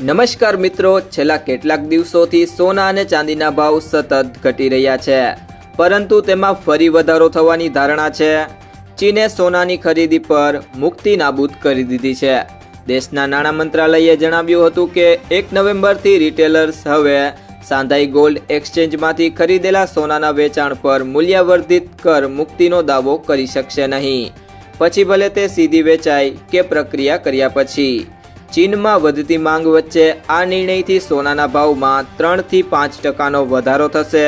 નમસ્કાર મિત્રો, છેલ્લા કેટલાક દિવસોથી સોના અને ચાંદીના ભાવ સતત ઘટી રહ્યા છે. પરંતુ તેમાં ફરી વધારો થવાની ધારણા છે. ચીને સોનાની ખરીદી પર મુક્તિ નાબૂદ કરી દીધી છે. દેશના નાણાં મંત્રાલયે જણાવ્યું હતું કે, એક નવેમ્બરથી રિટેલર્સ હવે સાંધાઈ ગોલ્ડ એક્સચેન્જમાંથી ખરીદેલા સોનાના વેચાણ પર મૂલ્યવર્ધિત કર મુક્તિનો દાવો કરી શકશે નહીં. પછી ભલે તે સીધી વેચાય કે પ્રક્રિયા કર્યા પછી. ચીનમાં વધતી માંગ વચ્ચે આ નિર્ણયથી સોનાના ભાવમાં ત્રણથી પાંચ ટકાનો વધારો થશે.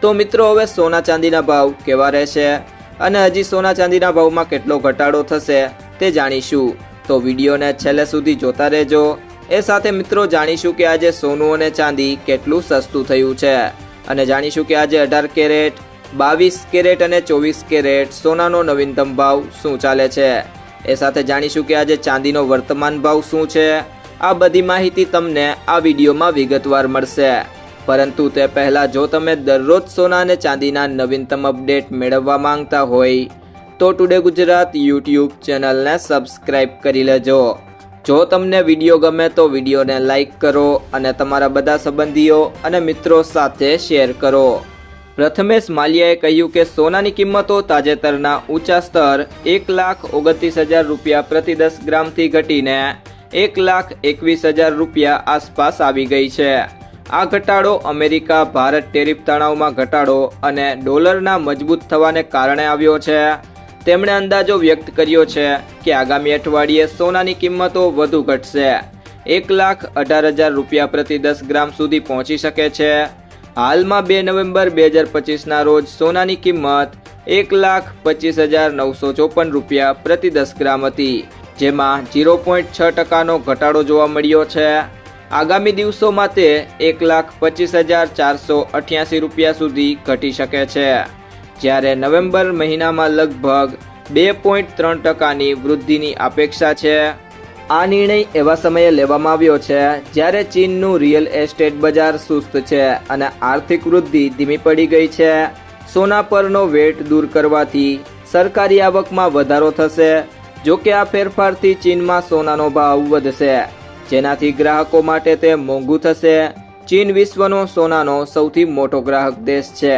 તો મિત્રો, હવે સોના ચાંદીના ભાવ કેવા રહેશે? અને હજી સોના ચાંદીના ભાવમાં કેટલો ઘટાડો થશે તે જાણીશું. તો વિડીયોને છેલ્લે સુધી જોતા રહેજો. એ સાથે મિત્રો, જાણીશું કે આજે સોનું અને ચાંદી કેટલું સસ્તું થયું છે. અને જાણીશું કે આજે અઢાર કેરેટ, બાવીસ કેરેટ અને ચોવીસ કેરેટ સોનાનો નવીનતમ ભાવ શું ચાલે છે? એ સાથે જાણીશું કે આજે ચાંદીનો વર્તમાન ભાવ શું છે. આ બધી માહિતી તમને આ વિડીયોમાં વિગતવાર મળશે. પરંતુ તે પહેલાં જો તમે દરરોજ સોના અને ચાંદીના નવીનતમ અપડેટ મેળવવા માંગતા હોય, તો ટુડે ગુજરાત યુટ્યુબ ચેનલને સબસ્ક્રાઇબ કરી લેજો. જો તમને વીડિયો ગમે તો વિડીયોને લાઇક કરો અને તમારા બધા સંબંધીઓ અને મિત્રો સાથે શેર કરો. પ્રથમેશ માલ્યાએ કહ્યું કે સોનાની કિંમતો તાજેતરના ઊંચા સ્તર એક લાખ ઓગણત્રીસ હજાર રૂપિયા પ્રતિ દસ ગ્રામથી ઘટીને એક લાખ એકવીસ હજાર રૂપિયા આસપાસ આવી ગઈ છે. આ ઘટાડો અમેરિકા, ભારત ટેરિફ તણાવમાં ઘટાડો અને ડોલરના મજબૂત થવાને કારણે આવ્યો છે. તેમણે અંદાજો વ્યક્ત કર્યો છે કે આગામી અઠવાડિયે સોનાની કિંમતો વધુ ઘટશે. એક લાખ અઢાર હજાર રૂપિયા પ્રતિ દસ ગ્રામ સુધી પહોંચી શકે છે. હાલમાં બે નવેમ્બર બે હજાર પચીસના રોજ સોનાની કિંમત એક લાખ પચીસ હજાર નવસો ચોપન રૂપિયા પ્રતિ દસ ગ્રામ હતી, જેમાં ઝીરો પોઈન્ટ છ ટકાનો ઘટાડો જોવા મળ્યો છે. આગામી દિવસોમાં તે એક લાખ પચીસ હજાર ચારસો અઠ્યાસી રૂપિયા સુધી ઘટી શકે છે. જ્યારે નવેમ્બર મહિનામાં લગભગ બે પોઈન્ટ ત્રણ ટકાની વૃદ્ધિની અપેક્ષા છે. આ નિર્ણય એવા સમયે લેવામાં આવ્યો છે જ્યારે ચીનનું રિયલ એસ્ટેટ બજાર સુસ્ત છે અને આર્થિક વૃદ્ધિ ધીમી પડી ગઈ છે. સોના પરનો વેટ દૂર કરવાથી સરકારી આવકમાં વધારો થશે. જો કે આ ફેરફારથી ચીનમાં સોનાનો ભાવ વધશે, જેનાથી ગ્રાહકો માટે તે મોંઘું થશે. ચીન વિશ્વનો સોનાનો સૌથી મોટો ગ્રાહક દેશ છે.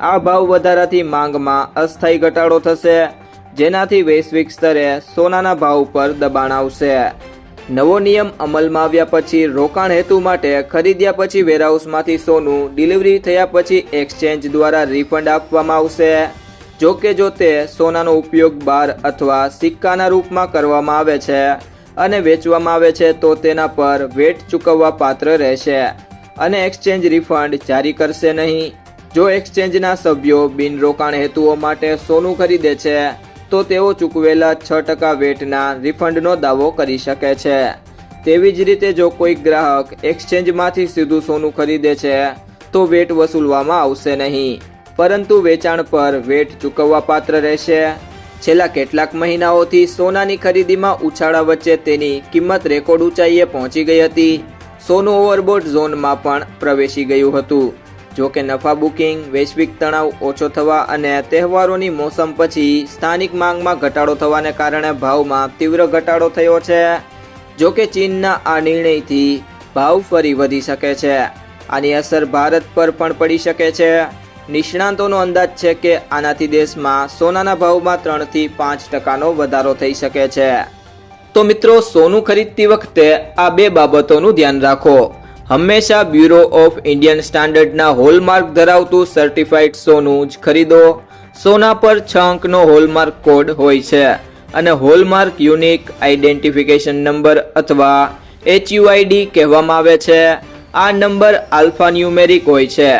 આ ભાવ વધારાથી માંગમાં અસ્થાયી ઘટાડો થશે. જેનાથી વૈશ્વિક સ્તરે સોનાના ભાવ પર દબાણ આવશે. નવો નિયમ અમલમાં આવ્યા પછી રોકાણ હેતુ માટે ખરીદ્યા પછી વેરહાઉસમાંથી સોનું ડિલિવરી થયા પછી એક્સચેન્જ દ્વારા રિફંડ આપવામાં આવશે. જો કે જો તે સોનાનો ઉપયોગ બાર અથવા સિક્કાના રૂપમાં કરવામાં આવે છે અને વેચવામાં આવે છે, તો તેના પર વેટ ચૂકવવા પાત્ર રહેશે અને એક્સચેન્જ રિફંડ જારી કરશે નહીં. જો એક્સચેન્જના સભ્યો બિનરોકાણ હેતુઓ માટે સોનું ખરીદે છે તો તેઓ ચૂકવેલા છ ટકા વેટના રિફંડનો દાવો કરી શકે છે. તેવી જ રીતે જો કોઈ ગ્રાહક એક્સચેન્જમાંથી સીધું સોનું ખરીદે છે, તો વેટ વસૂલવામાં આવશે નહીં. પરંતુ વેચાણ પર વેટ ચૂકવવા પાત્ર રહેશે. છેલ્લા કેટલાક મહિનાઓથી સોનાની ખરીદીમાં ઉછાળા વચ્ચે તેની કિંમત રેકોર્ડ ઊંચાઈએ પહોંચી ગઈ હતી. સોનું ઓવરબોટ ઝોનમાં પણ પ્રવેશી ગયું હતું. જો કે નફા બુકિંગ, વૈશ્વિક તણાવ ઓછો થવા અને તહેવારોની મોસમ પછી સ્થાનિક માંગમાં ઘટાડો થવાને કારણે ભાવમાં તીવ્ર ઘટાડો થયો છે. જો કે ચીનના આ નિર્ણયથી ભાવ ફરી વધી શકે છે. આની અસર ભારત પર પણ પડી શકે છે. નિષ્ણાંતોનો અંદાજ છે કે આનાથી દેશમાં સોનાના ભાવમાં ત્રણથી પાંચ ટકાનો વધારો થઈ શકે છે. તો મિત્રો, સોનું ખરીદતી વખતે આ બે બાબતોનું ધ્યાન રાખો. હંમેશા બ્યુરો ઓફ ઇન્ડિયન સ્ટાન્ડર્ડના હોલમાર્ક ધરાવતું સર્ટિફાઈડ સોનું જ ખરીદો. સોના પર છ અંકનો હોલમાર્ક કોડ હોય છે અને હોલમાર્ક યુનિક આઇડેન્ટિફિકેશન નંબર અથવા એચયુઆઈડી કહેવામાં આવે છે. આ નંબર આલ્ફાન્યુમેરિક હોય છે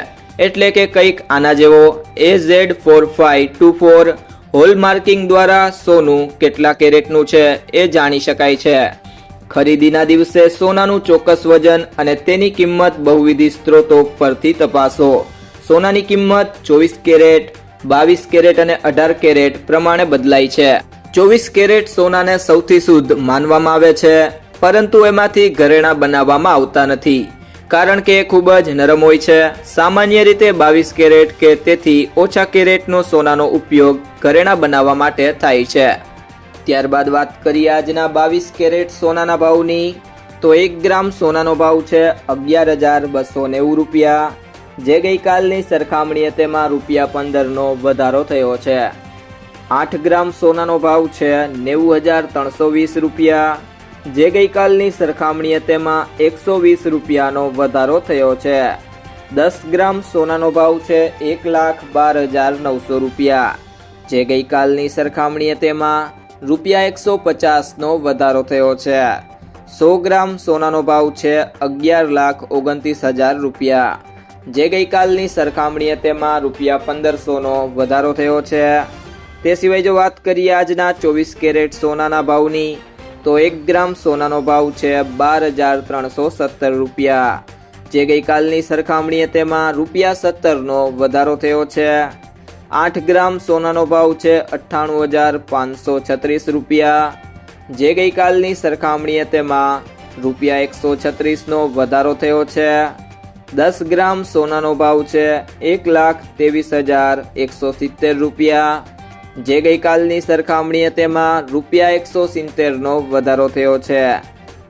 એટલે કે કંઈક આના જેવો. A Z four five two four hallmarking દ્વારા સોનું કેટલા કેરેટનું છે એ જાણી શકાય છે. ખરીદીના દિવસે સોનાનું ચોક્કસ વજન અને તેની કિંમત બહુવિધ સ્ત્રોતો પરથી તપાસો. સોનાની કિંમત ચોવીસ કેરેટ, બાવીસ કેરેટ અને અઢાર કેરેટ પ્રમાણે બદલાય છે. ચોવીસ કેરેટ સોનાને સૌથી શુદ્ધ માનવામાં આવે છે, પરંતુ એમાંથી ઘરેણા બનાવવામાં આવતા નથી. કારણ કે એ ખૂબ જ નરમ હોય છે. સામાન્ય રીતે બાવીસ કેરેટ કે તેથી ઓછા કેરેટનો સોનાનો ઉપયોગ ઘરેણા બનાવવા માટે થાય છે. ત્યારબાદ વાત કરીએ આજના બાવીસ કેરેટ સોનાના ભાવની. તો એક ગ્રામ સોનાનો ભાવ છે અગિયાર હજાર બસો નેવું રૂપિયા. જે ગઈકાલની સરખામણીએ તેમાં રૂપિયા પંદરનો વધારો થયો છે. આઠ ગ્રામ સોનાનો ભાવ છે નેવું હજાર ત્રણસો વીસ રૂપિયા. જે ગઈકાલની સરખામણીએ તેમાં એકસો વીસ રૂપિયાનો વધારો થયો છે. દસ ગ્રામ સોનાનો ભાવ છે એક લાખ બાર હજાર નવસો રૂપિયા. જે ગઈકાલની સરખામણીએ તેમાં રૂપિયા એકસો પચાસનો વધારો થયો છે. સો ગ્રામ સોનાનો ભાવ છે અગિયાર લાખ ઓગણત્રીસ હજાર રૂપિયા. જે ગઈકાલની સરખામણીએ તેમાં રૂપિયા પંદરસોનો વધારો થયો છે. તે સિવાય જો વાત કરીએ આજના ચોવીસ કેરેટ સોનાના ભાવની, તો એક ગ્રામ સોનાનો ભાવ છે બાર હજાર ત્રણસો સત્તર રૂપિયા. જે ગઈકાલની સરખામણીએ તેમાં રૂપિયા સત્તરનો વધારો થયો છે. આઠ ગ્રામ સોનાનો ભાવ છે અઠ્ઠાણું હજાર પાંચસો છત્રીસ રૂપિયા. જે ગઈકાલની સરખામણીએ તેમાં રૂપિયા એકસો છત્રીસનો વધારો થયો છે. દસ ગ્રામ સોનાનો ભાવ છે એક લાખ ત્રેવીસ હજાર એકસો સિત્તેર રૂપિયા. જે ગઈકાલની સરખામણીએ તેમાં રૂપિયા એકસો સિત્તેરનો વધારો થયો છે.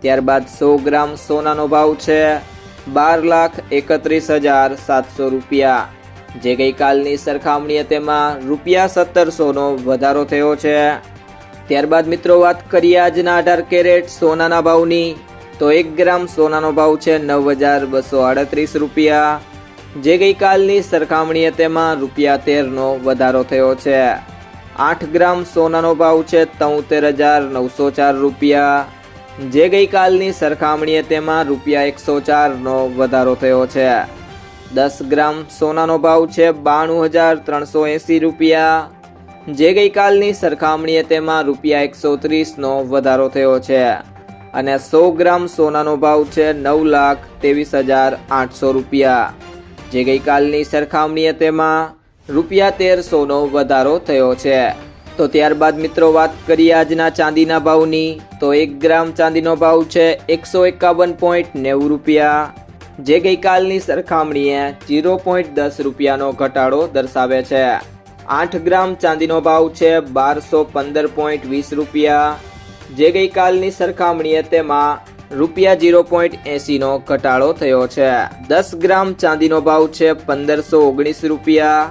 ત્યારબાદ સો ગ્રામ સોનાનો ભાવ છે બાર લાખ એકત્રીસ હજાર સાતસો રૂપિયા. જે ગઈકાલની સરખામણીએ તેમાં રૂપિયા સત્તરસોનો વધારો થયો છે. ત્યારબાદ મિત્રો વાત કરીએ આજના અઢાર કેરેટ સોનાના ભાવની. તો એક ગ્રામ સોનાનો ભાવ છે નવ હજાર બસો આડત્રીસ રૂપિયા. જે ગઈકાલની સરખામણીએ તેમાં રૂપિયા તેરનો વધારો થયો છે. આઠ ગ્રામ સોનાનો ભાવ છે તોતેર હજાર નવસો ચાર રૂપિયા. જે ગઈકાલની સરખામણીએ તેમાં રૂપિયા એકસો ચારનો વધારો થયો છે. દસ ગ્રામ સોનાનો ભાવ છે બાણું હજાર ત્રણસો એંસી રૂપિયા. જે ગઈકાલની સરખામણીએ તેમાં રૂપિયા એકસો ત્રીસનો વધારો થયો છે અને સો ગ્રામ સોનાનો ભાવ છે નવ લાખ ત્રેવીસ હજાર આઠસો રૂપિયા. જે ગઈકાલની સરખામણીએ તેમાં રૂપિયા તેરસોનો વધારો થયો છે. તો ત્યારબાદ મિત્રો વાત કરીએ આજના ચાંદીના ભાવની. તો એક ગ્રામ ચાંદીનો ભાવ છે એકસો એકાવન પોઈન્ટ નેવું રૂપિયા. જે ગઈકાલની સરખામણીએ જીરો પોઈન્ટ દસ રૂપિયાનો ઘટાડો દર્શાવે છે. આઠ ગ્રામ ચાંદીનો ભાવ છે બારસો પંદર પોઈન્ટ વીસ રૂપિયા. જે ગઈકાલની સરખામણીએ તેમાં રૂપિયા જીરો પોઈન્ટ એંસીનો ઘટાડો થયો છે. દસ ગ્રામ ચાંદીનો ભાવ છે પંદરસો ઓગણીસ રૂપિયા.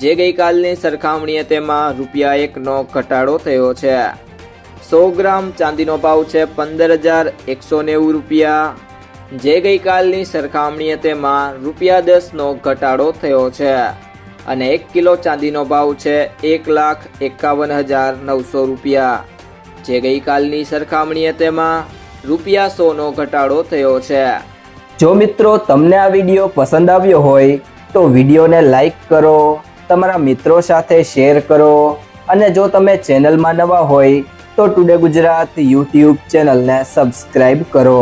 જે ગઈકાલની સરખામણીએ તેમાં રૂપિયા એકનો ઘટાડો થયો છે. સો ગ્રામ ચાંદીનો ભાવ છે પંદર હજાર એકસો નેવું રૂપિયા. જે ગઈકાલની સરખામણીએ તેમાં રૂપિયા દસનો ઘટાડો થયો છે અને એક કિલો ચાંદીનો ભાવ છે એક લાખ એકાવન હજાર નવસો રૂપિયા. જે ગઈકાલની સરખામણીએ તેમાં રૂપિયા સોનો ઘટાડો થયો છે. જો મિત્રો તમને આ વીડિયો પસંદ આવ્યો હોય તો વિડીયોને લાઈક કરો, તમારા મિત્રો સાથે શેર કરો અને જો તમે ચેનલમાં નવા હોય તો ટુડે ગુજરાત યુટ્યુબ ચેનલને સબસ્ક્રાઈબ કરો.